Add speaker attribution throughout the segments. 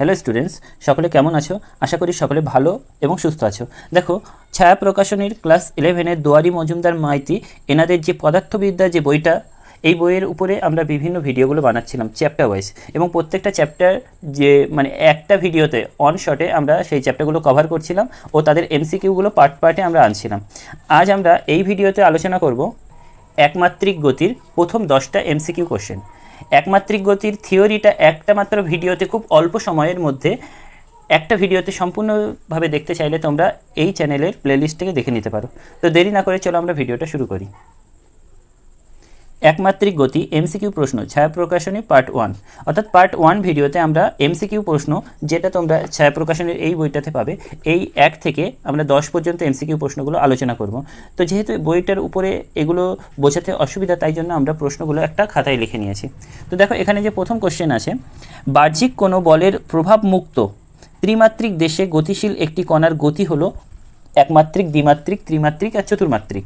Speaker 1: Hello students সকলে কেমন আছো? আশা করি সকলে ভালো এবং সুস্থ আছো। দেখো, ছায়া প্রকাশনীর ক্লাস ইলেভেনের দুয়ারি মজুমদার মাইতি এনাদের যে পদার্থবিদ্যা যে বইটা, এই বইয়ের উপরে আমরা বিভিন্ন ভিডিওগুলো বানাচ্ছিলাম চ্যাপ্টার ওয়াইজ এবং প্রত্যেকটা চ্যাপ্টার যে মানে একটা ভিডিওতে অন শটে আমরা সেই চ্যাপ্টারগুলো কভার করছিলাম ও তাদের এমসিকিউগুলো পার্ট পার্টে আমরা আনছিলাম। আজ আমরা এই ভিডিওতে আলোচনা করব একমাত্রিক গতির প্রথম দশটা এমসিকিউ কোশ্চেন একমাত্রিক গতির থিওরিটা একটা মাত্র ভিডিওতে খুব অল্প সময়ের মধ্যে একটা ভিডিওতে সম্পূর্ণভাবে দেখতে চাইলে তোমরা এই চ্যানেলের প্লেলিস্ট থেকে দেখে নিতে পারো। তো দেরি না করে চলো আমরা ভিডিওটা শুরু করি। একমাত্রিক গতি এমসিকিউ প্রশ্ন ছায়া প্রকাশনী পার্ট ওয়ান অর্থাৎ পার্ট ওয়ান ভিডিওতে আমরা এমসিকিউ প্রশ্ন, যেটা তোমরা ছায়া প্রকাশনের এই বইটাতে পাবে, এই এক থেকে আমরা দশ পর্যন্ত এমসিকিউ প্রশ্নগুলো আলোচনা করব। তো যেহেতু বইটার উপরে এগুলো বোঝাতে অসুবিধা, তাই জন্য আমরা প্রশ্নগুলো একটা খাতায় লিখে নিয়েছি। তো দেখো, এখানে যে প্রথম কোশ্চেন আছে, বাহ্যিক কোনো বলের প্রভাব মুক্ত ত্রিমাত্রিক দেশে গতিশীল একটি কণার গতি হলো একমাত্রিক, দ্বিমাত্রিক, ত্রিমাত্রিক আর চতুর্মাত্রিক।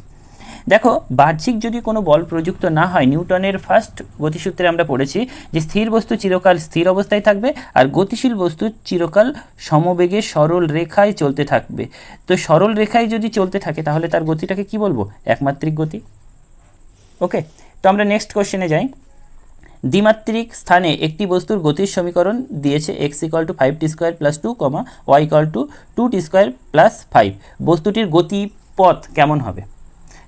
Speaker 1: দেখো, বাহ্যিক যদি কোনো বল প্রযুক্ত না হয়, নিউটনের ফার্স্ট গতিসূত্রে আমরা পড়েছি যে স্থির বস্তু চিরকাল স্থির অবস্থায় থাকবে আর গতিশীল বস্তু চিরকাল সমবেগে সরল রেখায় চলতে থাকবে। তো সরল রেখায় যদি চলতে থাকে, তাহলে তার গতিটাকে কি বলব? একমাত্রিক গতি। ওকে, তো আমরা নেক্সট কোশ্চেনে যাই। দ্বিমাত্রিক স্থানে একটি বস্তুর গতির সমীকরণ দিয়েছে x equal to five t square plus two comma y equal to two t square plus five বস্তুটির গতিপথ কেমন হবে?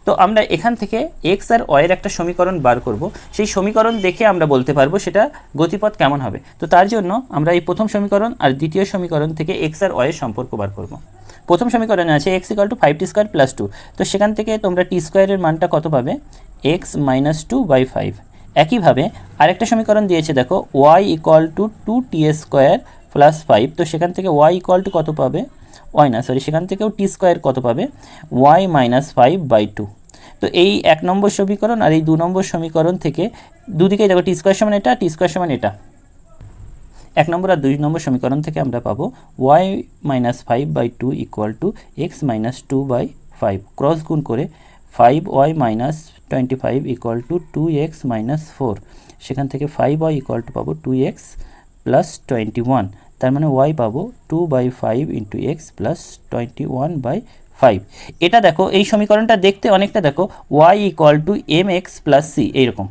Speaker 1: তো আমরা এখান থেকে এক্স আর ওয়ের একটা সমীকরণ বার করব। সেই সমীকরণ দেখে আমরা বলতে পারব সেটা গতিপথ কেমন হবে। তো তার জন্য আমরা এই প্রথম সমীকরণ আর দ্বিতীয় সমীকরণ থেকে এক্স আর ওয়ের সম্পর্ক বার করব। প্রথম সমীকরণে আছে x equal to five t square plus two তো সেখান থেকে তোমরা টি স্কোয়ারের মানটা কত পাবে? X minus two by five একইভাবে আরেকটা সমীকরণ দিয়েছে, দেখো y equal to two t square plus five তো সেখান থেকে ওয়াই ইকুয়াল টু কত পাবে? ওয়াই না সরি সেখান থেকেও টি স্কোয়ার কত পাবে? Y minus five by two তো এই এক নম্বর সমীকরণ আর এই দু নম্বর সমীকরণ থেকে দুদিকেই দেখো টি স্কোয়ার সমান এটা টি স্কোয়ার সমান এটা। এক নম্বর আর দুই নম্বর সমীকরণ থেকে আমরা পাবো y minus five by two equal to x minus two by five cross গুণ করে five y minus twenty five equal to two x minus four সেখান থেকে ফাইভ ওয়াই ইকুয়াল টু পাবো two x plus twenty one তার মানে Y পাবো two by five into x plus twenty one by five এটা দেখো, এই সমীকরণটা দেখতে অনেকটা দেখো y equal to m x plus c এইরকম।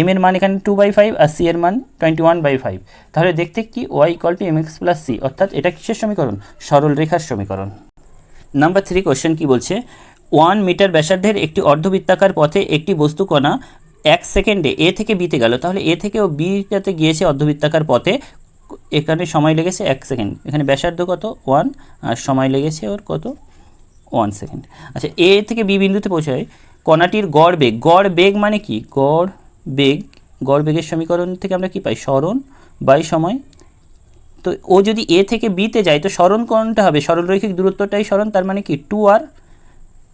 Speaker 1: এম এর মান এখানে টু বাই ফাইভ আর সি এর মান টোয়েন্টি ওয়ান বাই ফাইভ তাহলে দেখতে কি y equal to m x plus c অর্থাৎ এটা কিসের সমীকরণ? সরল রেখার সমীকরণ। নাম্বার থ্রি কোশ্চেন কি বলছে? ওয়ান মিটার ব্যাসার্ধের একটি অর্ধবৃত্তাকার পথে একটি বস্তু কণা এক সেকেন্ডে এ থেকে বিতে গেল। তাহলে এ থেকে ও বিটাতে গিয়েছে অর্ধবৃত্তাকার পথে, এখানে সময় লেগেছে এক সেকেন্ড। এখানে ব্যাসার্ধ কত? ওয়ান আর সময় লেগেছে ওর কত? ওয়ান সেকেন্ড আচ্ছা এ থেকে বি বিন্দুতে পৌঁছায়, কণাটির গড় বেগ গড় বেগ মানে কি? গড় বেগ, গড় বেগের সমীকরণ থেকে আমরা কি পাই? স্মরণ, বাই সময়। তো ও যদি এ থেকে বিতে যায়, তো স্মরণ কোনটা হবে? সরলরৈখিক দূরত্বটাই স্মরণ, তার মানে কি? টু আর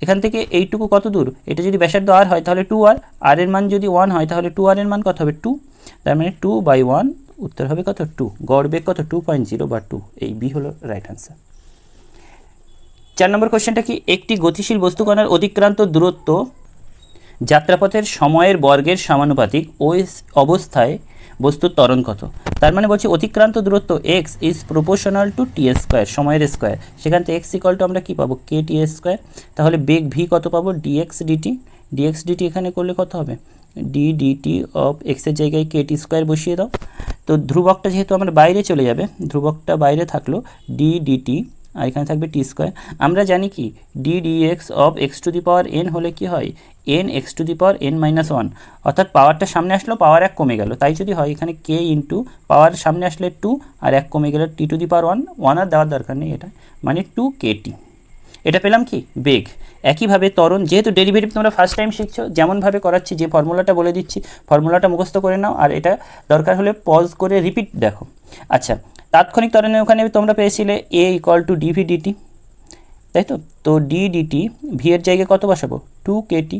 Speaker 1: এখান থেকে এইটুকু কত দূর? এটা যদি ব্যাসার্ধ আর হয়, তাহলে টু আর আর এর মান যদি ওয়ান হয়, তাহলে টু আর এর মান কত হবে? টু তার মানে টু বাই ওয়ান উত্তর হবে কত? টু গড় বেগ কত? টু পয়েন্ট জিরো বা টু এই বি হলো রাইট অ্যান্সার চার নম্বর কোশ্চেনটা কি? একটি গতিশীল বস্তুকণার অতিক্রান্ত দূরত্ব যাত্রাপথের সময়ের বর্গের সমানুপাতিক ওই অবস্থায় বস্তুর ত্বরণ কত? তার মানে বলছি অতিক্রান্ত দূরত্ব x is proportional to t square সময়ের স্কোয়ার সেখান থেকে এক্স ইকল টু আমরা কী পাবো? কে টি স্কোয়ার তাহলে বেগ ভি কত পাবো? ডিএক্স ডিটি ডিএক্স ডিটি এখানে করলে কত হবে? ডি ডিটি অফ এক্সের জায়গায় কে টি স্কোয়ার বসিয়ে দাও। তো ধ্রুবকটা যেহেতু আমার বাইরে চলে যাবে, ধ্রুবকটা বাইরে থাকল ডি ডিটি আর এখানে থাকবে টি স্কোয়ার। আমরা জানি কি d d x of x to the power n হলে কি হয়? N x to the power n minus one অর্থাৎ পাওয়ারটা সামনে আসলো পাওয়ার এক কমে গেল। তাই যদি হয়, এখানে কে ইন্টু পাওয়ার সামনে আসলে টু আর এক কমে গেলে t to the power one one আর দেওয়ার দরকার নেই এটা। মানে টু কে টি এটা পেলাম কি? বেগ। একইভাবে ত্বরণ, যেহেতু ডেরিভেটিভ তোমরা ফার্স্ট টাইম শিখছো, যেমনভাবে করাচ্ছি, যে ফর্মুলাটা বলে দিচ্ছি ফর্মুলাটা মুখস্থ করে নাও। আর এটা দরকার হলে পজ করে রিপিট দেখো। আচ্ছা তাৎক্ষণিক ত্বরণে ওখানে তোমরা পেয়েছিলে a equal to dv dt তাই তো? তো ডি ডিটি ভি এর জায়গায় কত বসাবো? টু কে টি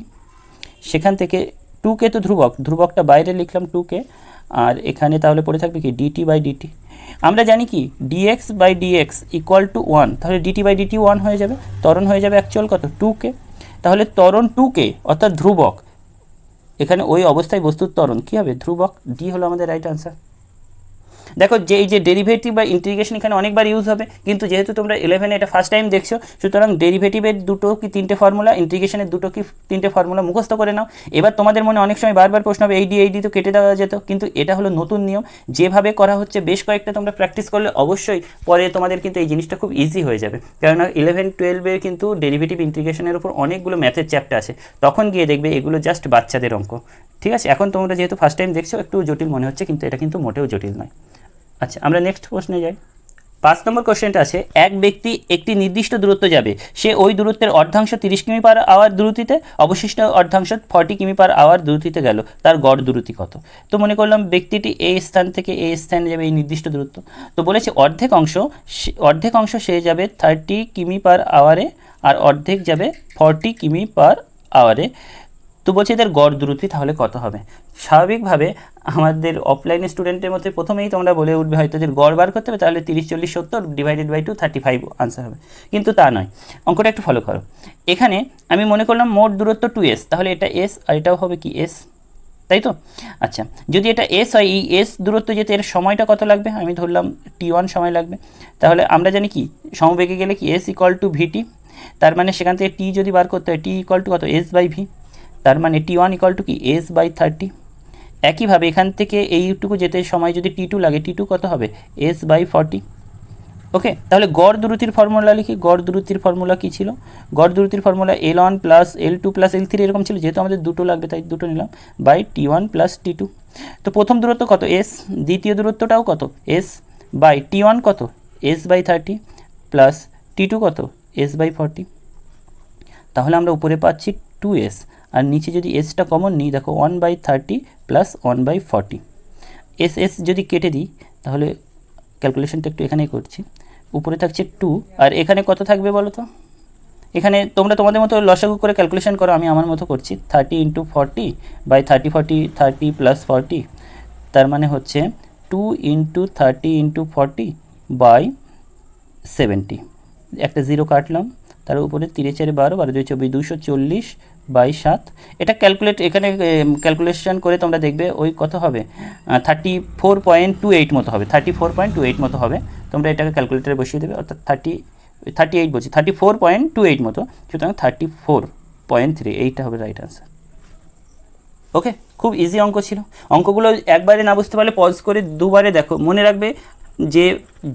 Speaker 1: সেখান থেকে টু কে তো ধ্রুবক, ধ্রুবকটা বাইরে লিখলাম টু কে আর এখানে তাহলে পড়ে থাকবে কি? ডিটি বাই ডিটি আমরা জানি কি? Dx by dx equal to one তাহলে ডিটি বাই ডিটি ওয়ান হয়ে যাবে। ত্বরণ হয়ে যাবে অ্যাকচুয়াল কত? টু কে তাহলে ত্বরণ টু কে অর্থাৎ ধ্রুবক। এখানে ওই অবস্থায় বস্তুর ত্বরণ কী হবে? ধ্রুবক ডি হলো আমাদের রাইট আনসার দেখো যে এই যে ডেরিভেটিভ বা ইন্টিগ্রেশন এখানে অনেকবার ইউজ হবে, কিন্তু যেহেতু তোমরা ইলেভেনে এটা ফার্স্ট টাইম দেখছ, সুতরাং ডেরিভেটিভের দুটো কি তিনটে ফর্মুলা ইন্টিগ্রেশনের দুটো কি তিনটে ফর্মুলা মুখস্থ করে নাও। এবার তোমাদের মনে অনেক সময় বারবার প্রশ্ন হবে এই ডি এই ডি তো কেটে দেওয়া যেত, কিন্তু এটা হলো নতুন নিয়ম। যেভাবে করা হচ্ছে, বেশ কয়েকটা তোমরা প্র্যাকটিস করলে অবশ্যই পরে তোমাদের কিন্তু এই জিনিসটা খুব ইজি হয়ে যাবে। কেননা ইলেভেন টুয়েলভে কিন্তু ডেরিভেটিভ ইন্টিগ্রেশনের উপর অনেকগুলো ম্যাথের চ্যাপ্টার আছে। তখন গিয়ে দেখবে এগুলো জাস্ট বাচ্চাদের অঙ্ক। ঠিক আছে? এখন তোমরা যেহেতু ফার্স্ট টাইম দেখছ, একটু জটিল মনে হচ্ছে, কিন্তু এটা কিন্তু মোটেও জটিল নয়। আচ্ছা আমরা নেক্সট প্রশ্নে যাই। পাঁচ নম্বর কোশ্চেনটা আছে, এক ব্যক্তি একটি নির্দিষ্ট দূরত্ব যাবে, সে ওই দূরত্বের অর্ধাংশ তিরিশ কিমি পার আওয়ার দূরত্বিতে অবশিষ্ট অর্ধাংশ ফর্টি কিমি পার আওয়ার দূরত্বিতে গেল, তার গড় দূরত্ব কত? তো মনে করলাম ব্যক্তিটি এই স্থান থেকে এই স্থানে যাবে, এই নির্দিষ্ট দূরত্ব। তো বলেছে অর্ধেক অংশ অর্ধেক অংশ সে যাবে থার্টি কিমি পার আওয়ারে আর অর্ধেক যাবে ফর্টি কিমি পার আওয়ারে তো বলছে এদের গড় দূরত্ব তাহলে কত হবে? স্বাভাবিকভাবে আমাদের অফলাইন স্টুডেন্টের মধ্যে প্রথমেই তোমরা বলে উঠবে হয়তো এদের গড় বার করতে হবে, তাহলে তিরিশ, চল্লিশ, সত্তর divided by two thirty five answer হবে। কিন্তু তা নয়। অঙ্কটা একটু ফলো করো। এখানে আমি মনে করলাম মোট দূরত্ব টু এস তাহলে এটা এস আর এটাও হবে কি এস তাই তো? আচ্ছা যদি এটা এস হয়, এই এস দূরত্ব যেতে এর সময়টা কত লাগবে? আমি ধরলাম টি ওয়ান সময় লাগবে। তাহলে আমরা জানি কি? সমবেগে গেলে কি এস ইকুয়াল টু ভিটি তার মানে সেখান থেকে টি যদি বার করতে হয় টি ইকুয়াল টু কত? এস বাই ভি তার মানে টি ওয়ান ইকুয়াল টু কি? এস বাই থার্টি একইভাবে এখান থেকে এইটুকু যেতে সময় যদি টি টু লাগে টি টু কত হবে? এস বাই ফর্টি ওকে তাহলে গড় দূরত্বের ফর্মুলা লিখি। গড় দূরত্বের ফর্মুলা কী ছিল? গড় দূরত্বের formula L one plus L two plus L three এরকম ছিল, যেহেতু আমাদের দুটো লাগবে, তাই দুটো নিলাম by t one plus t two তো প্রথম দূরত্ব কত? এস দ্বিতীয় দূরত্বটাও কত? এস বাই টি ওয়ান কত? S by thirty plus t two কত? এস বাই ফর্টি তাহলে আমরা উপরে পাচ্ছি টু এস আর নিচে যদি এসটা কমন নিই, দেখো one by thirty plus one by forty s s যদি কেটে দিই, তাহলে ক্যালকুলেশনটা একটু এখানেই করছি। উপরে থাকছে টু আর এখানে কত থাকবে বলো তো? এখানে তোমরা তোমাদের মতো লসাগু করে ক্যালকুলেশন করো, আমি আমার মতো করছি। Thirty into forty by thirty forty thirty plus forty তার মানে হচ্ছে two into thirty into forty by seventy একটা জিরো কাটলাম, তার উপরে তিরে চারে বারো বারো দুই চব্বিশ, দুশো চল্লিশ বাই সাত। এটা ক্যালকুলেট এখানে ক্যালকুলেশন করে তোমরা দেখবে ওই কত হবে? Thirty four point two eight মতো হবে। Thirty four point two eight মতো হবে। তোমরা এটাকে ক্যালকুলেটারে বসিয়ে দেবে, অর্থাৎ থার্টি থার্টি এইট বলছি thirty four point two eight মতো। সুতরাং থার্টি ফোর পয়েন্ট থ্রি এইটা হবে রাইট আনসার ওকে খুব ইজি অঙ্ক ছিল। অঙ্কগুলো একবারে না বুঝতে পারলে পজ করে দুবারে দেখো। মনে রাখবে যে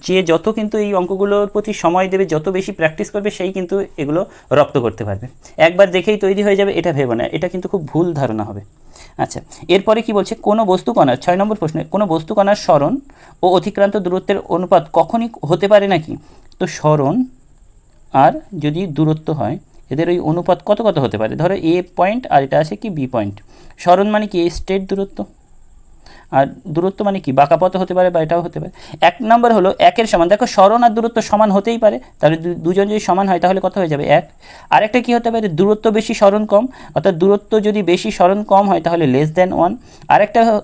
Speaker 1: যে যত কিন্তু এই অঙ্কগুলোর প্রতি সময় দেবে, যত বেশি প্র্যাকটিস করবে, সেই কিন্তু এগুলো রপ্ত করতে পারবে। একবার দেখেই তৈরি হয়ে যাবে, এটা ভেবো না, এটা কিন্তু খুব ভুল ধারণা হবে। আচ্ছা এরপরে কি বলছে? কোনো বস্তু কণার, ছয় নম্বর প্রশ্নে, কোনো বস্তু কণার স্মরণ ও অতিক্রান্ত দূরত্বের অনুপাত কখনই হতে পারে নাকি? তো স্মরণ আর যদি দূরত্ব হয়, এদের ওই অনুপাত কত কত হতে পারে? ধরো এ পয়েন্ট আর এটা আছে কি বি পয়েন্ট। স্মরণ মানে কি? স্ট্রেট দূরত্ব। আর দূরত্ব মানে কি? বাঁকা পথ হতে পারে বা এটাও হতে পারে। এক নম্বর হলো একের সমান। দেখো স্মরণ আর দূরত্ব সমান হতেই পারে। তাহলে দুজন যদি সমান হয়, তাহলে কত হয়ে যাবে? এক। আরেকটা কি হতে পারে? দূরত্ব বেশি স্মরণ কম। অর্থাৎ দূরত্ব যদি বেশি স্মরণ কম হয়, তাহলে লেস দেন ওয়ান আরেকটা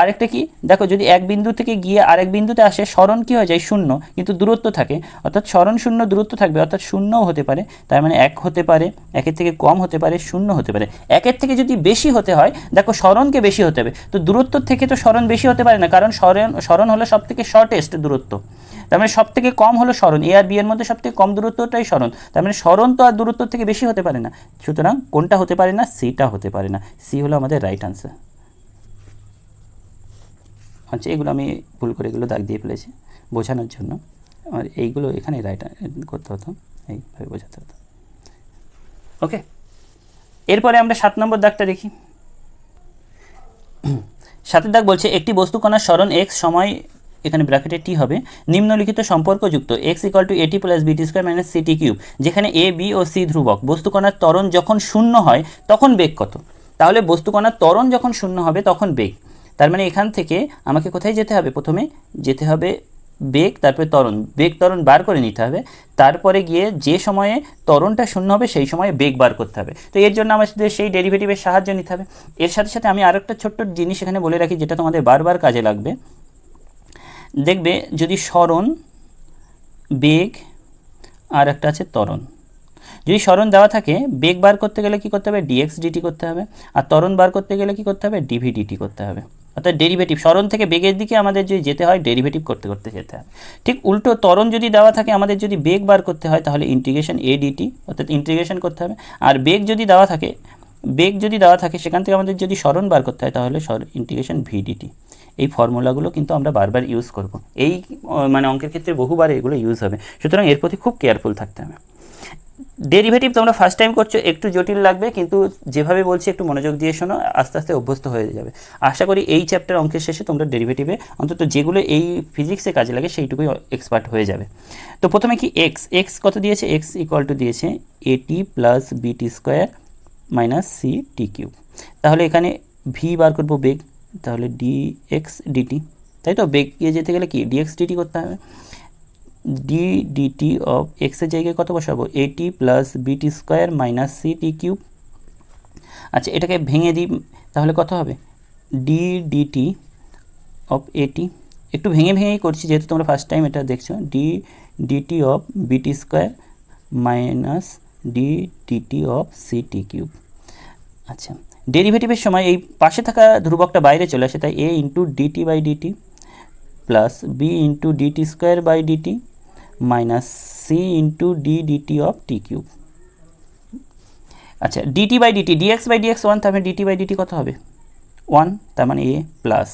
Speaker 1: আরেকটা কি? দেখো, যদি এক বিন্দু থেকে গিয়ে আরেক বিন্দুতে আসে, স্মরণ কি হয়ে যায়? শূন্য, কিন্তু দূরত্ব থাকে। অর্থাৎ স্মরণ শূন্য, দূরত্ব থাকবে, অর্থাৎ শূন্যও হতে পারে। তার মানে এক হতে পারে, একের থেকে কম হতে পারে, শূন্য হতে পারে। একের থেকে যদি বেশি হতে হয়, দেখো, স্মরণকে বেশি হতে হবে। তো দূরত্ব থেকে তো স্মরণ বেশি হতে পারে না, কারণ স্মরণ স্মরণ হলো সব থেকে শর্টেস্ট দূরত্ব। তার মানে সব থেকে কম হলো স্মরণ। এ আর বি এর মধ্যে সব থেকে কম দূরত্বটাই স্মরণ। তার মানে স্মরণ তো আর দূরত্ব থেকে বেশি হতে পারে না। সুতরাং কোনটা হতে পারে না? সিটা হতে পারে না। সি হলো আমাদের রাইট আনসার আচ্ছা এগুলো আমি ভুল করে এগুলো দাগ দিয়ে ফেলেছি বোঝানোর জন্য। আর এইগুলো এখানে রাইট করতে হতো, এইভাবে বোঝাতে হতো। ওকে এরপরে আমরা সাত নম্বর দাগটা দেখি। সাতের দাগ বলছে, একটি বস্তু কণার স্মরণ এক্স সময়, এখানে ব্র্যাকেটে টি হবে, নিম্নলিখিত সম্পর্কযুক্ত x equal to a t plus b t square minus c t cube যেখানে এ বি ও সি ধ্রুবক। বস্তু কণার ত্বরণ যখন শূন্য হয়, তখন বেগ কত? তাহলে বস্তু কণার ত্বরণ যখন শূন্য হবে, তখন বেগ। তার মানে এখান থেকে আমাকে কোথায় যেতে হবে? প্রথমে যেতে হবে বেগ, তারপরে ত্বরণ। বেগ, ত্বরণ বার করে নিতে হবে। তারপরে গিয়ে যে সময়ে ত্বরণটা শূন্য হবে, সেই সময়ে বেগ বার করতে হবে। তো এর জন্য আমাদের সেই ডেরিভেটিভের সাহায্য নিতে হবে। এর সাথে সাথে আমি আরেকটা ছোট্ট জিনিস এখানে বলে রাখি, যেটা তোমাদের বারবার কাজে লাগবে। দেখবে যদি স্মরণ, বেগ, আর একটা আছে ত্বরণ। যদি স্মরণ দেওয়া থাকে, বেগ বার করতে গেলে কি করতে হবে? ডিএক্স ডিটি করতে হবে। আর ত্বরণ বার করতে গেলে কি করতে হবে? ডিভি ডিটি করতে হবে। অর্থাৎ ডেরিভেটিভ স্মরণ থেকে বেগের দিকে আমাদের যদি যেতে হয় ডেরিভেটিভ করতে করতে যেতে হয়। ঠিক উল্টো তরণ যদি দেওয়া থাকে, আমাদের যদি বেগ বার করতে হয়, তাহলে ইন্টিগ্রেশন এ ডিটি অর্থাৎ ইন্টিগ্রেশন করতে হবে। আর বেগ যদি দেওয়া থাকে, বেগ যদি দেওয়া থাকে, সেখান থেকে আমাদের যদি স্মরণ বার করতে হয়, তাহলে ইন্টিগ্রেশন ভিডিটি এই ফর্মুলাগুলো কিন্তু আমরা বারবার ইউজ করব। এই মানে অঙ্কের ক্ষেত্রে বহুবার এগুলো ইউজ হবে। সুতরাং এর প্রতি খুব কেয়ারফুল থাকতে হবে। ডেরিভেটিভ তোমরা ফার্স্ট টাইম করছ, একটু জটিল লাগবে, কিন্তু যেভাবে বলছি, একটু মনোযোগ দিয়ে শোনো, আস্তে আস্তে অভ্যস্ত হয়ে যাবে। আশা করি এই চ্যাপ্টার অঙ্কের শেষে তোমরা ডেরিভেটিভে অন্তত যেগুলো এই ফিজিক্সে কাজে লাগে, সেইটুকুই এক্সপার্ট হয়ে যাবে। তো প্রথমে কি এক্স এক্স কত দিয়েছে? এক্স ইকুয়াল টু দিয়েছে a t plus b t square minus c t cube তাহলে এখানে ভি বার করব বেগ, তাহলে ডি এক্স ডিটি তাই তো? বেগ গিয়ে যেতে গেলে কি? ডিএক্স ডিটি করতে হবে। ডি ডিটি অফ এক্সের জায়গায় কত বসাবো? A t plus b t square minus c t cube আচ্ছা এটাকে ভেঙে দিই, তাহলে কত হবে? ডি ডিটি অফ এটি একটু ভেঙে ভেঙেই করছি, যেহেতু তোমরা ফার্স্ট টাইম এটা দেখছ। D dt of b t square minus d dt of c t cube আচ্ছা ডেরিভেটিভের সময় এই পাশে থাকা ধ্রুবকটা বাইরে চলে আসে, তাই a into dt by dt plus b into dt square by dt minus c into d dt of t cube আচ্ছা dt by dt dx by dx one তার মানে ডিটি বাই ডিটি কত হবে? ওয়ান তার মানে এ plus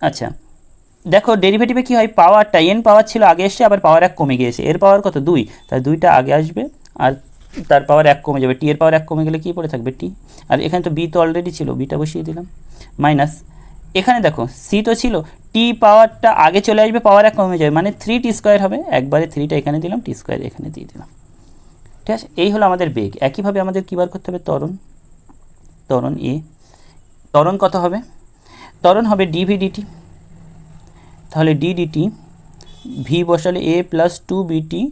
Speaker 1: আচ্ছা দেখো ডেরিভেটিভে কী হয়? পাওয়ারটা এন পাওয়ার ছিল, আগে এসছে আবার পাওয়ার এক কমে গিয়েছে। এর পাওয়ার কত? দুই। তাই দুইটা আগে আসবে, আর তার পাওয়ার এক কমে যাবে। টি এর পাওয়ার এক কমে গেলে কী পড়ে থাকবে? টি আর এখানে তো বি তো অলরেডি ছিল বিটা বসিয়ে দিলাম। মাইনাস এখানে দেখো সি তো ছিল টি পাওয়ারটা আগে চলে আসবে, পাওয়ার এক কমে যাবে মানে থ্রি টি স্কোয়ার হবে, একবারে থ্রিটা এখানে দিলাম টি স্কোয়ার এখানে দিয়ে দিলাম। ঠিক আছে? এই হলো আমাদের বেগ। একইভাবে আমাদের কী বার করতে হবে? ত্বরণ ত্বরণ এ ত্বরণ কত হবে? ত্বরণ হবে ডিভি ডিটি তাহলে ডি ডিটি ভি বসালে a plus two b t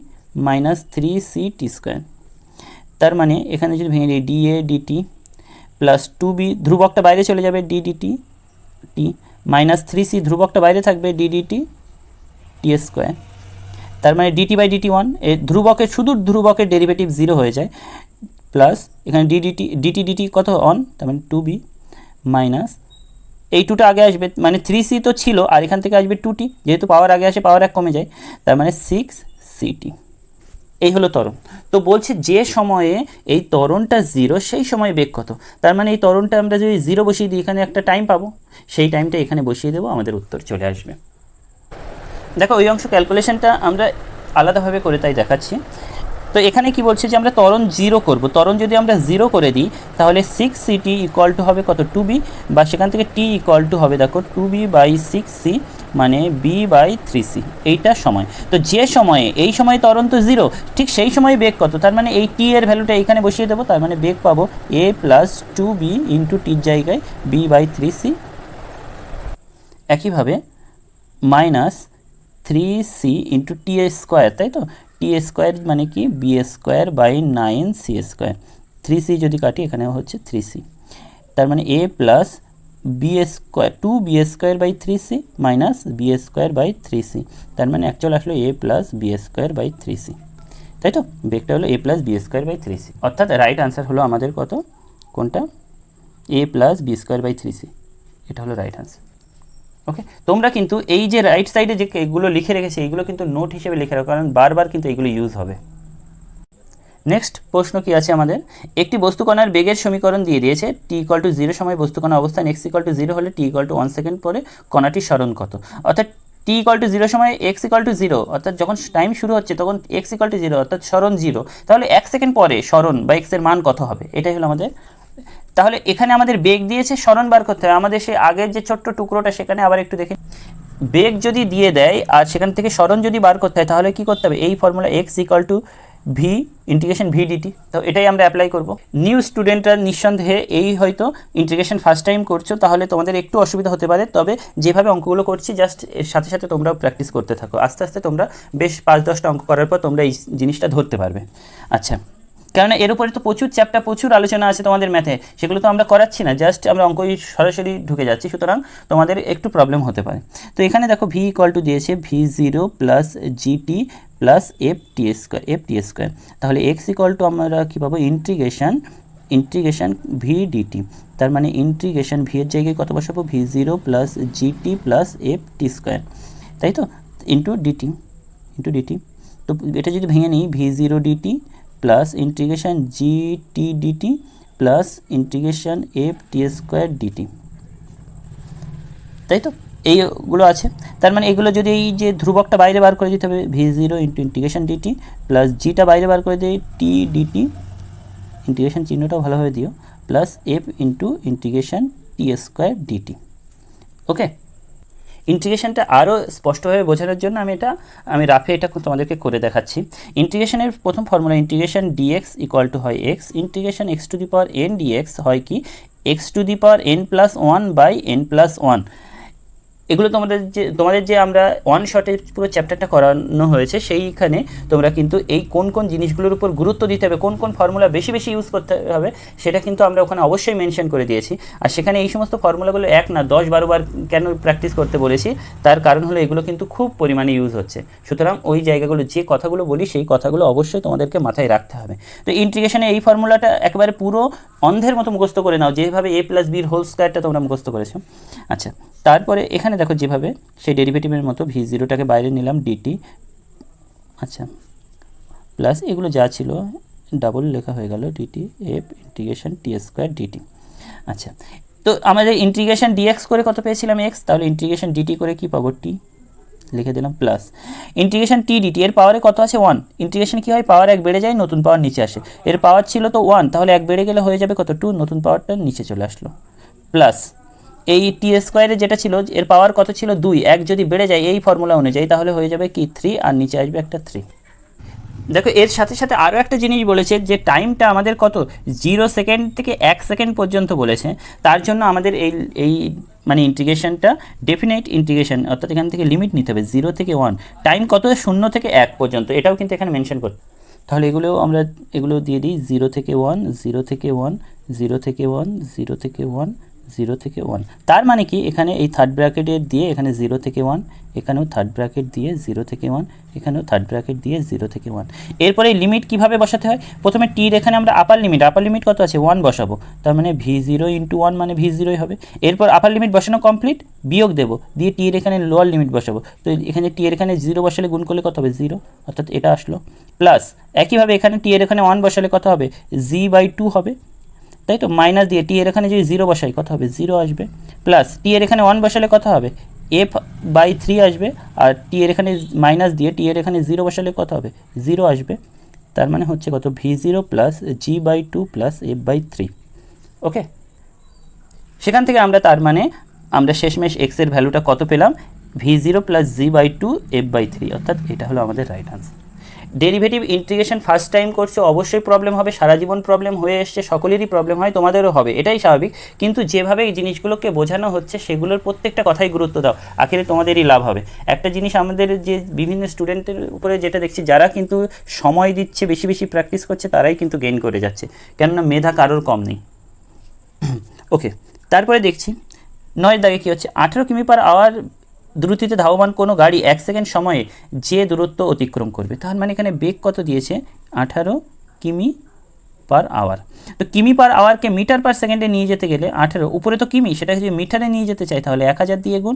Speaker 1: minus three c t square তার মানে এখানে যদি ভেঙে দিই d a dt plus two b ধ্রুবকটা বাইরে চলে যাবে d dt t minus three c ধ্রুবকটা বাইরে থাকবে ডি ডিটি টি স্কোয়ার। তার মানে dt by dt one, a ধ্রুবকের শুধু ধ্রুবকের ডেরিভেটিভ জিরো হয়ে যায়, প্লাস এখানে ডি ডিটি ডিটি কত? অন তার মানে টু বি মাইনাস, এই টুটা আগে আসবে মানে থ্রি সি তো ছিল, আর এখান থেকে আসবে টু টি, যেহেতু পাওয়ার আগে আসে, পাওয়ার এক কমে যায়, তার মানে সিক্স সিটি এই হলো ত্বরণ। তো বলছে যে সময়ে এই ত্বরণটা জিরো সেই সময়ে বেগ কত? তার মানে এই ত্বরণটা আমরা যদি জিরো বসিয়ে দিই, এখানে একটা টাইম পাবো। সেই টাইমটা এখানে বসিয়ে দেবো, আমাদের উত্তর চলে আসবে। দেখো, ওই অংশ ক্যালকুলেশনটা আমরা আলাদাভাবে করে তাই দেখাচ্ছি। তো এখানে কি বলছে যে আমরা তরণ জিরো করব। তরণ যদি আমরা জিরো করে দিই, তাহলে six c t equal to হবে কত? টু বি বা সেখান থেকে টি ইকুয়াল টু হবে, দেখো two b by six c মানে বি বাই থ্রি সি এইটা সময়। তো যে সময়ে, এই সময় ত্বরণ তো জিরো ঠিক সেই সময় বেগ কত? তার মানে এই টি এর ভ্যালুটা এইখানে বসিয়ে দেবো, তার মানে বেগ পাবো A plus two B into টির জায়গায় বি বাই থ্রি সি একইভাবে minus three C into T square তাই তো? টি স্কোয়ার মানে কি? B square by nine C square three C যদি কাটি এখানে হচ্ছে থ্রি সি তার মানে A plus B square two B square by three C minus B square by three C তার মানে অ্যাকচুয়াল আসলো A plus B square by three C তাই তো? বেগটা হলো A plus B square by three C অর্থাৎ right answer হলো আমাদের কত? কোনটা? A plus B square by three C এটা হলো রাইট আনসার ওকে তোমরা কিন্তু এই যে রাইট সাইডে যে এগুলো লিখে রেখেছে এইগুলো কিন্তু নোট হিসেবে লিখে রাখো, কারণ বারবার কিন্তু এগুলো ইউজ হবে। নেক্সট প্রশ্ন কি আছে আমাদের? একটি বস্তুকণার বেগের সমীকরণ দিয়ে দিয়েছে টি ইকুয়াল টু জিরো সময় বস্তুকণা অবস্থান এক্স ইকুয়াল টু জিরো হলে T equal to one second পরে কণাটির স্মরণ কত? অর্থাৎ টি ইকুয়াল টু জিরো সময় এক্স ইকুয়াল টু জিরো অর্থাৎ যখন টাইম শুরু হচ্ছে তখন এক্স ইকুয়াল টু জিরো অর্থাৎ স্মরণ জিরো তাহলে এক সেকেন্ড পরে স্মরণ বা এক্সের মান কত হবে? এটাই হলো আমাদের। তাহলে এখানে আমাদের বেগ দিয়েছে স্মরণ বার করতে হবে। আমাদের সেই আগের যে ছোট্ট টুকরোটা সেখানে আবার একটু দেখে বেগ যদি দিয়ে দেয় আর সেখান থেকে স্মরণ যদি বার করতে হয় তাহলে কি করতে হবে? এই formula X equal to V integration V DT তো এটাই আমরা অ্যাপ্লাই করব। নিউ স্টুডেন্টরা নিঃসন্দেহে এই হয়তো ইন্টিগ্রেশন ফার্স্ট টাইম করছ, তাহলে তোমাদের একটু অসুবিধা হতে পারে। তবে যেভাবে অঙ্কগুলো করছি জাস্ট এর সাথে সাথে তোমরাও প্র্যাকটিস করতে থাকো। আস্তে আস্তে তোমরা বেশ পাঁচ দশটা অঙ্ক করার পর তোমরা এই জিনিসটা ধরতে পারবে। আচ্ছা। কারণ এর উপরে তো প্রচুর চ্যাপ্টার প্রচুর আলোচনা আছে তোমাদের ম্যাথে সেগুলো তো আমরা করাচ্ছি না জাস্ট আমরা অঙ্কই সরাসরি ঢুকে যাচ্ছি, সুতরাং তোমাদের একটু প্রবলেম হতে পারে। তো এখানে দেখো ভি ইকুয়াল টু দিয়েছে V zero plus GT plus F T square F T square তাহলে এক্স ইকুয়াল টু আমরা কী পাবো? ইন্টিগ্রেশন ইন্টিগ্রেশন ভি ডিটি তার মানে ইন্টিগ্রেশন ভি এর জায়গায় কত বসাবো? V zero plus GT plus F T square তাই তো? ইন্টু ডিটি ইন্টু ডিটি তো এটা যদি ভেঙে নিই V zero DT plus integration G T DT plus integration F T square DT তাই তো? এইগুলো আছে। তার মানে এগুলো যদি এই যে ধ্রুবকটা বাইরে বার করে দিতে হবে V zero into integration DT plus জিটা বাইরে বার করে দিই টি ডিটি ইন্টিগ্রেশন চিহ্নটাও ভালোভাবে দিও plus F into integration T square DT okay ইন্টিগ্রেশনটা আরও স্পষ্টভাবে বোঝানোর জন্য আমি এটা, আমি রাফে এটা তোমাদেরকে করে দেখাচ্ছি। ইন্টিগ্রেশনের প্রথম formula integration DX equal to হয় X integration X to the power N DX হয় কি? X to the power N plus one by N plus one এগুলো তোমাদের যে তোমাদের যে আমরা ওয়ান শটে পুরো চ্যাপ্টারটা করানো হয়েছে, সেইখানে তোমরা কিন্তু এই কোন কোন জিনিসগুলোর উপর গুরুত্ব দিতে হবে, কোন কোন ফর্মুলা বেশি বেশি ইউজ করতে হবে, সেটা কিন্তু আমরা ওখানে অবশ্যই মেনশন করে দিয়েছি। আর সেখানে এই সমস্ত ফর্মুলাগুলো এক না, দশ, বারো বার কেন প্র্যাকটিস করতে বলেছি, তার কারণ হলো এগুলো কিন্তু খুব পরিমাণে ইউজ হচ্ছে। সুতরাং ওই জায়গাগুলো যে কথাগুলো বলি, সেই কথাগুলো অবশ্যই তোমাদেরকে মাথায় রাখতে হবে। তো ইন্টিগ্রেশনে এই ফর্মুলাটা একেবারে পুরো অন্ধের মতো মুখস্থ করে নাও, যেভাবে এ প্লাস বির হোল স্কোয়ারটা তোমরা মুখস্থ করেছ। আচ্ছা তারপরে এখানে দেখো যেভাবে সেই ডেরিভেটিভের মতো ভি জিরোটাকে বাইরে নিলাম ডিটি আচ্ছা প্লাস এগুলো যা ছিল ডাবল লেখা হয়ে গেল DT F integration T square DT আচ্ছা তো আমাদের ইন্টিগ্রেশন ডিএক্স করে কত পেয়েছিলাম এক্স তাহলে ইন্টিগ্রেশন ডিটি করে কি পাবো টি লিখে দিলাম প্লাস ইন্টিগ্রেশন টি ডিটি এর পাওয়ারে কত আছে? ওয়ান ইন্টিগ্রেশন কী হয়? পাওয়ার এক বেড়ে যায়, নতুন পাওয়ার নিচে আসে, এর পাওয়ার ছিল তো ওয়ান তাহলে এক বেড়ে গেলে হয়ে যাবে কত? টু নতুন পাওয়ারটা নিচে চলে আসলো প্লাস এই টি স্কোয়ারে যেটা ছিল, এর পাওয়ার কত ছিল? দুই। এক যদি বেড়ে যায় এই ফর্মুলা অনুযায়ী, তাহলে হয়ে যাবে কি? থ্রি আর নিচে আসবে একটা থ্রি দেখো, এর সাথে সাথে আরও একটা জিনিস বলেছে যে টাইমটা আমাদের কত? জিরো সেকেন্ড থেকে এক সেকেন্ড পর্যন্ত বলেছে। তার জন্য আমাদের এই এই মানে ইন্টিগ্রেশনটা ডেফিনেট ইন্টিগ্রেশন অর্থাৎ এখান থেকে লিমিট নিতে হবে জিরো থেকে ওয়ান টাইম কত? শূন্য থেকে এক পর্যন্ত। এটাও কিন্তু এখানে মেনশন কর তাহলে এগুলোও আমরা, এগুলো দিয়ে দিই জিরো থেকে ওয়ান জিরো থেকে ওয়ান জিরো থেকে ওয়ান জিরো থেকে ওয়ান জিরো থেকে ওয়ান তার মানে কি? এখানে এই থার্ড ব্র্যাকেটে দিয়ে এখানে জিরো থেকে ওয়ান এখানেও থার্ড ব্র্যাকেট দিয়ে জিরো থেকে ওয়ান এখানেও থার্ড ব্র্যাকেট দিয়ে জিরো থেকে ওয়ান এরপরে লিমিট কীভাবে বসাতে হয়? প্রথমে টির এখানে আমরা আপার লিমিট আপার লিমিট কত আছে? ওয়ান বসাবো। তার মানে ভি জিরো ইন্টু ওয়ান মানে ভি জিরোই হবে। এরপর আপার লিমিট বসানো কমপ্লিট বিয়োগ দেবো। দিয়ে টির এখানে লোয়ার লিমিট বসাবো। তো এখানে টি এর এখানে জিরো বসালে গুণ করলে কত হবে? জিরো অর্থাৎ এটা আসলো। প্লাস একইভাবে এখানে টি এর এখানে ওয়ান বসালে কত হবে? জি বাই টু হবে। তাই তো? মাইনাস দিয়ে টি এর এখানে যদি জিরো বসাই, কত হবে? জিরো আসবে। প্লাস টি এর এখানে ওয়ান বসালে কত হবে? এফ বাই থ্রি আসবে, আর টি এর এখানে মাইনাস দিয়ে টি এর এখানে জিরো বসালে কত হবে? জিরো আসবে। তার মানে হচ্ছে কত? V zero plus G by two plus F by three okay সেখান থেকে আমরা তার মানে আমরা শেষমেশ এক্সের ভ্যালুটা কত পেলাম? V zero plus G by two F by three অর্থাৎ এটা হলো আমাদের right answer derivative integration first time করছ, অবশ্যই প্রবলেম হবে, সারা জীবন প্রবলেম হয়ে এসছে, সকলেরই প্রবলেম হয়, তোমাদেরও হবে, এটাই স্বাভাবিক। কিন্তু যেভাবে এই জিনিসগুলোকে বোঝানো হচ্ছে, সেগুলোর প্রত্যেকটা কথাই গুরুত্ব দাও, আখেরে তোমাদেরই লাভ হবে। একটা জিনিস আমাদের যে বিভিন্ন স্টুডেন্টের উপরে যেটা দেখছি, যারা কিন্তু সময় দিচ্ছে, বেশি বেশি প্র্যাকটিস করছে, তারাই কিন্তু গেইন করে যাচ্ছে। কেননা মেধা কারোর কম নেই। ওকে তারপরে দেখছি, নয় দাগে কী হচ্ছে, আঠেরো কিমি পার আওয়ার দ্রুতিতে ধাবমান কোনো গাড়ি এক সেকেন্ড সময়ে যে দূরত্ব অতিক্রম করবে। তার মানে এখানে বেগ কত দিয়েছে? আঠারো কিমি পার আওয়ার। তো কিমি পার আওয়ারকে মিটার পার সেকেন্ডে নিয়ে যেতে গেলে আঠেরো। উপরে তো কিমি, সেটাকে যদি মিটারে নিয়ে যেতে চাই তাহলে এক হাজার দিয়ে গুণ।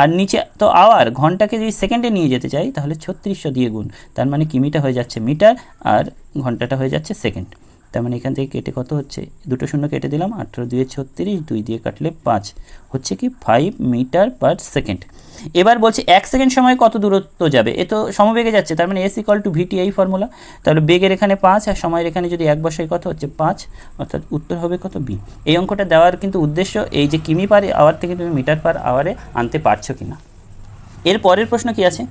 Speaker 1: আর নিচে তো আওয়ার, ঘন্টাকে যদি সেকেন্ডে নিয়ে যেতে চাই তাহলে ছত্রিশশো দিয়ে গুণ। তার মানে কিমিটা হয়ে যাচ্ছে মিটার আর ঘন্টাটা হয়ে যাচ্ছে সেকেন্ড। তার মানে এখান থেকে কেটে কত হচ্ছে? দুটো শূন্য কেটে দিলাম, আঠেরো দুয়ে ছত্রিশ, দুই দিয়ে কাটলে পাঁচ। হচ্ছে কি ফাইভ মিটার পার সেকেন্ড এবার বলছে এক সেকেন্ড সময় কত দূরত্ব যাবে? এ তো সমবেগে যাচ্ছে, তার মানে এস ইকাল টু ভিটি এই ফর্মুলা তাহলে বেগের এখানে পাঁচ আর সময়ের এখানে যদি এক বসাই কত হচ্ছে পাঁচ, অর্থাৎ উত্তর হবে কত বি এই অঙ্কটা দেওয়ার কিন্তু উদ্দেশ্য এই যে কিমি পার আওয়ার থেকে তুমি মিটার পার আওয়ারে আনতে পারছ কিনা। এর পরের প্রশ্ন কি আছে?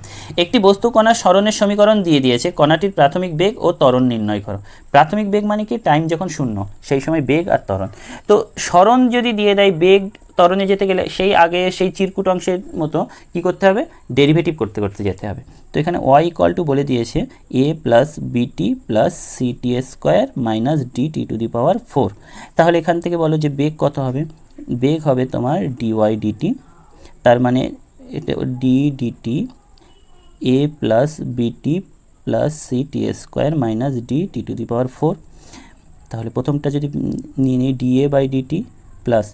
Speaker 1: একটি বস্তু কণার স্মরণের সমীকরণ দিয়ে দিয়েছে, কণাটির প্রাথমিক বেগ ও ত্বরণ নির্ণয় করো। প্রাথমিক বেগ মানে কি? টাইম যখন শূন্য, সেই সময় বেগ আর ত্বরণ। তো স্মরণ যদি দিয়ে দেয় বেগ ত্বরণে যেতে গেলে, সেই আগে সেই চিরকুট অংশের মতো কি করতে হবে? ডেরিভেটিভ করতে করতে যেতে হবে। তো এখানে ওয়াই ইকুয়াল টু বলে দিয়েছে A plus BT plus CT square minus D T to the power four তাহলে এখান থেকে বলো যে বেগ কত হবে? বেগ হবে তোমার ডিওয়াই ডিটি তার মানে এটা D DT A plus BT plus C T square minus D T to the power four তাহলে প্রথমটা যদি নিয়ে নিই DA by DT plus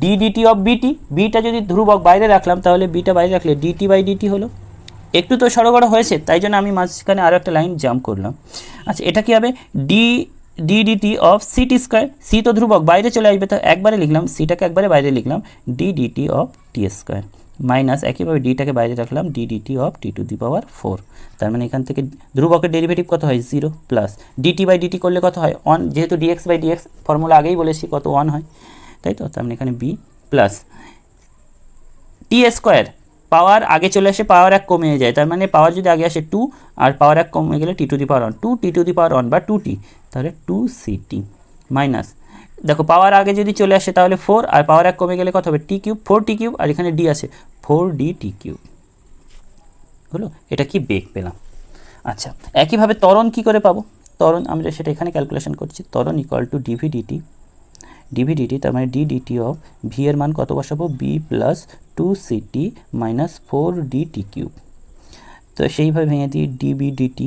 Speaker 1: D DT of BT beta যদি ধ্রুবক বাইরে রাখলাম, তাহলে বিটা বাইরে রাখলে ডিটি বাই ডিটি হলো। একটু তো সরগড় হয়েছে, তাই জন্য আমি মাঝখানে আরও একটা লাইন জাম্প করলাম। আচ্ছা এটা কী হবে? D D DT of CT square C তো ধ্রুবক, বাইরে চলে আসবে, তো একবারে লিখলাম সিটাকে একবারে বাইরে লিখলাম D DT of T square minus একইভাবে ডিটাকে বাইরে রাখলাম D DT of T to the power four তার মানে এখান থেকে ধ্রুবকের ডেরিভেটিভ কত হয়? Zero plus DT by DT করলে কত হয়? অন যেহেতু ডিএক্স বাই ডিএক্স ফর্মুলা আগেই বলেছি কত ওয়ান হয়। তাই তো? তার মানে এখানে B plus T square power আগে চলে আসে পাওয়ার এক কমে যায়। তার মানে পাওয়ার যদি আগে আসে টু আর পাওয়ার এক কমে গেলে T to the power one two T to the power one বা টু টি তাহলে টু সি টি মাইনাস দেখো, পাওয়ার আগে যদি চলে আসে তাহলে ফোর আর পাওয়ার এক কমে গেলে কত হবে? T cube four T cube আর এখানে ডি আছে। ফোর ডি টি কিউব হলো? এটা কি বেগ পেলাম? আচ্ছা একইভাবে ত্বরণ কি করে পাবো? ত্বরণ, আমরা সেটা এখানে ক্যালকুলেশন করছি। ত্বরণ equal to DV DT DV DT তার মানে ডি ডিটি অফ ভি এর মান কত বসাবো? B plus two CT minus four D T cube তো সেইভাবে ভেঙে দিই ডিবি ডিটি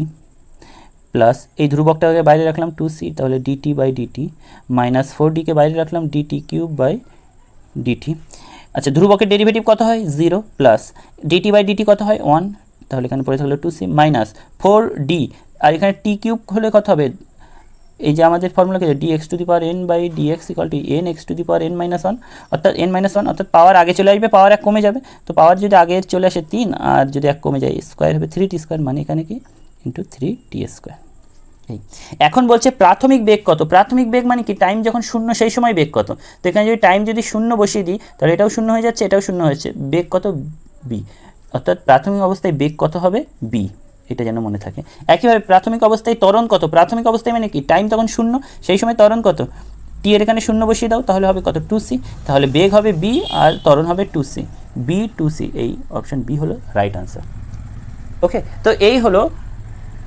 Speaker 1: প্লাস এই ধ্রুবকটাকে বাইরে রাখলাম টু সি তাহলে DT by DT minus four decay বাইরে রাখলাম ডিটি কিউব বাই ডিটি আচ্ছা ধ্রুবকের ডেরিভেটিভ কত হয়? Zero plus DT by DT কত হয়? ওয়ান তাহলে এখানে পড়ে থাকল two C minus four D আর এখানে টি কিউব হলে কত হবে? এই যে আমাদের ফর্মুলা কি D X to the power N by D X equal to N X to the power N minus one অর্থাৎ এন মাইনাস ওয়ান অর্থাৎ পাওয়ার আগে চলে আসবে পাওয়ার এক কমে যাবে। তো পাওয়ার যদি আগে চলে আসে তিন, আর যদি এক কমে যায় স্কোয়ার হবে থ্রি টি স্কোয়ার মানে এখানে কি? ইন্টু থ্রি টি স্কোয়ার এখন বলছে প্রাথমিক বেগ কত? প্রাথমিক বেগ মানে কি? টাইম যখন শূন্য, সেই সময় বেগ কত? তো এখানে যদি টাইম যদি শূন্য বসিয়ে দিই, তাহলে এটাও শূন্য হয়ে যাচ্ছে, এটাও শূন্য হয়েছে। বেগ কত? বি অর্থাৎ প্রাথমিক অবস্থায় বেগ কত হবে? বি এটা যেন মনে থাকে। একইভাবে প্রাথমিক অবস্থায় ত্বরণ কত? প্রাথমিক অবস্থায় মানে কি? টাইম তখন শূন্য, সেই সময় ত্বরণ কত? টি এর এখানে শূন্য বসিয়ে দাও, তাহলে হবে কত? টু সি তাহলে বেগ হবে বি আর ত্বরণ হবে two C B two C এই অপশন বি হলো রাইট আনসার ওকে তো এই হলো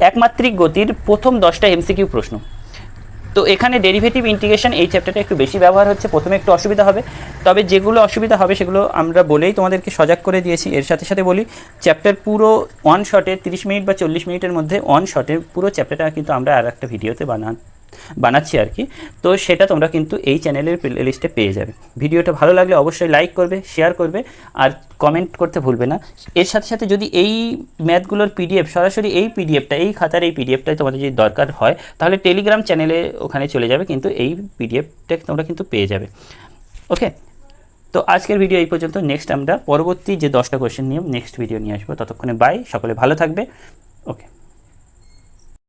Speaker 1: একমাত্রিক গতির প্রথম দশটা এমসিকিউ প্রশ্ন। তো এখানে ডেরিভেটিভ ইন্টিগ্রেশন এই চ্যাপ্টারটা একটু বেশি ব্যবহার হচ্ছে, প্রথমে একটু অসুবিধা হবে। তবে যেগুলো অসুবিধা হবে সেগুলো আমরা বলেই তোমাদেরকে সজাগ করে দিয়েছি। এর সাথে সাথে বলি চ্যাপ্টার পুরো ওয়ান শটে তিরিশ মিনিট বা চল্লিশ মিনিটের মধ্যে ওয়ান শটে পুরো চ্যাপ্টারটা কিন্তু আমরা আর একটা ভিডিওতে বানান বানাচ্ছি আর কি। তো সেটা তোমরা কিন্তু এই চ্যানেলের প্লে লিস্টে পেয়ে যাবে। ভিডিওটা ভালো লাগলে অবশ্যই লাইক করবে শেয়ার করবে আর কমেন্ট করতে ভুলবে না। এর সাথে সাথে যদি এই ম্যাথগুলোর পিডিএফ সরাসরি এই পিডিএফটা এই খাতার এই পিডিএফটাই তোমাদের যদি দরকার হয়, তাহলে টেলিগ্রাম চ্যানেলে ওখানে চলে যাবে, কিন্তু এই পিডিএফটা তোমরা কিন্তু পেয়ে যাবে। ওকে তো আজকের ভিডিও এই পর্যন্ত। নেক্সট আমরা পরবর্তী যে দশটা কোয়েশ্চেন নিয়ে নেক্সট ভিডিও নিয়ে আসব। ততক্ষণে বাই সকলে ভালো থাকবে। ওকে